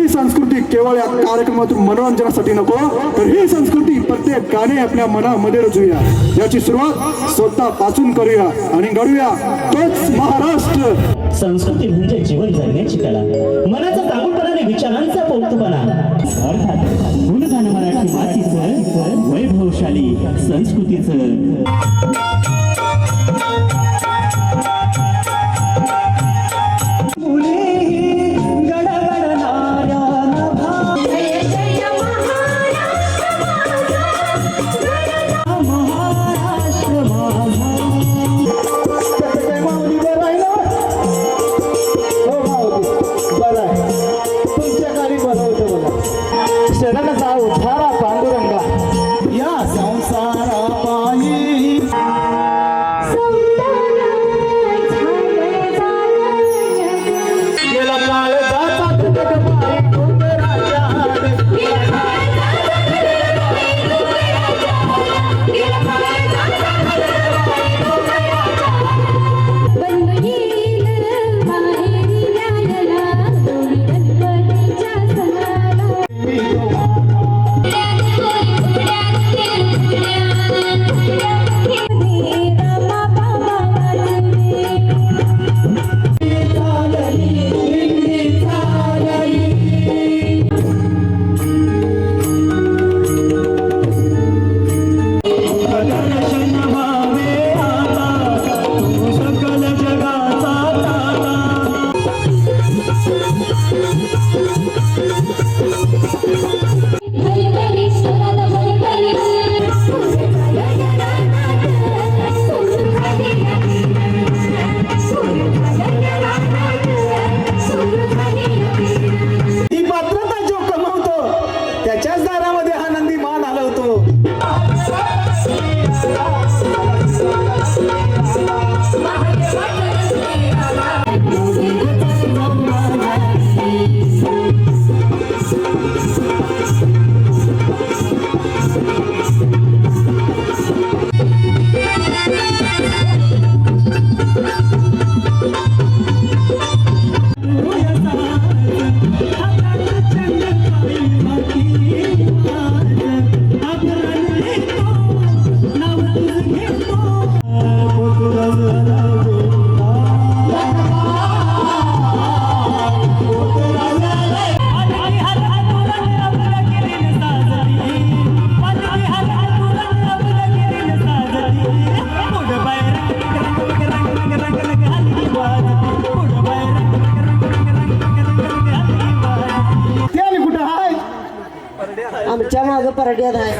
ही संस्कृती केवळ या कार्यक्रमातून मनोरंजनासाठी नको तर ही संस्कृती प्रत्येक गाणे आपल्या मनामध्ये रचूया. याची सुरुवात स्वतः पासून करूया आणि घडूया तोच महाराष्ट्र. संस्कृती म्हणजे जीवन जगण्याची कला. मनाचा तागुलपणाने विचारांचा पोक्तपणा अर्थात गुणगान मराठी मातीचं वैभवशाली संस्कृतीचं. त्याच्याच दारामध्ये हा नंदी मान हलवतो माग पराठ्यात आहे.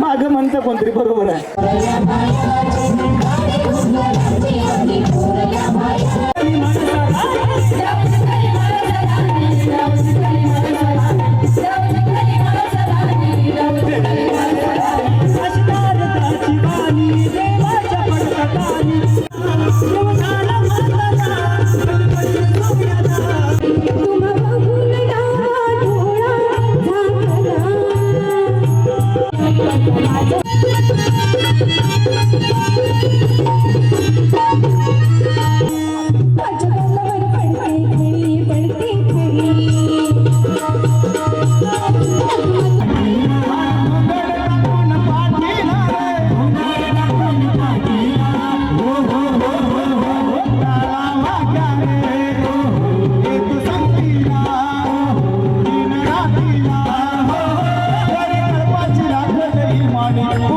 माग म्हणतं कोणतरी बरोबर आहे. Wow, wow, wow.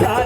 ta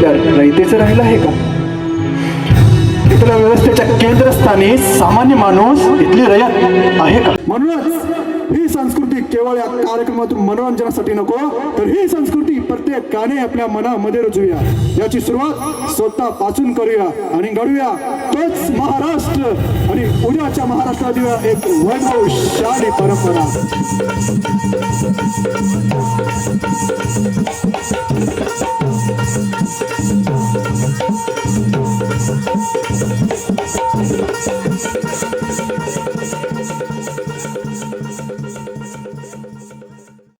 पाहिलं आहे का? इथल्या व्यवस्थेच्या केंद्रस्थानी सामान्य माणूस इथली रयत आहे का? म्हणूनच ही संस्कृती केवळ या कार्यक्रमातून मनोरंजनासाठी नको तर ही संस्कृती प्रत्येकाने आपल्या मनामध्ये रुजूया याची सुरुवात स्वतः पासून करूया आणि घडूया तोच महाराष्ट्र. आणि उद्याच्या महाराष्ट्रात देऊया एक वैभवशाली परंपरा.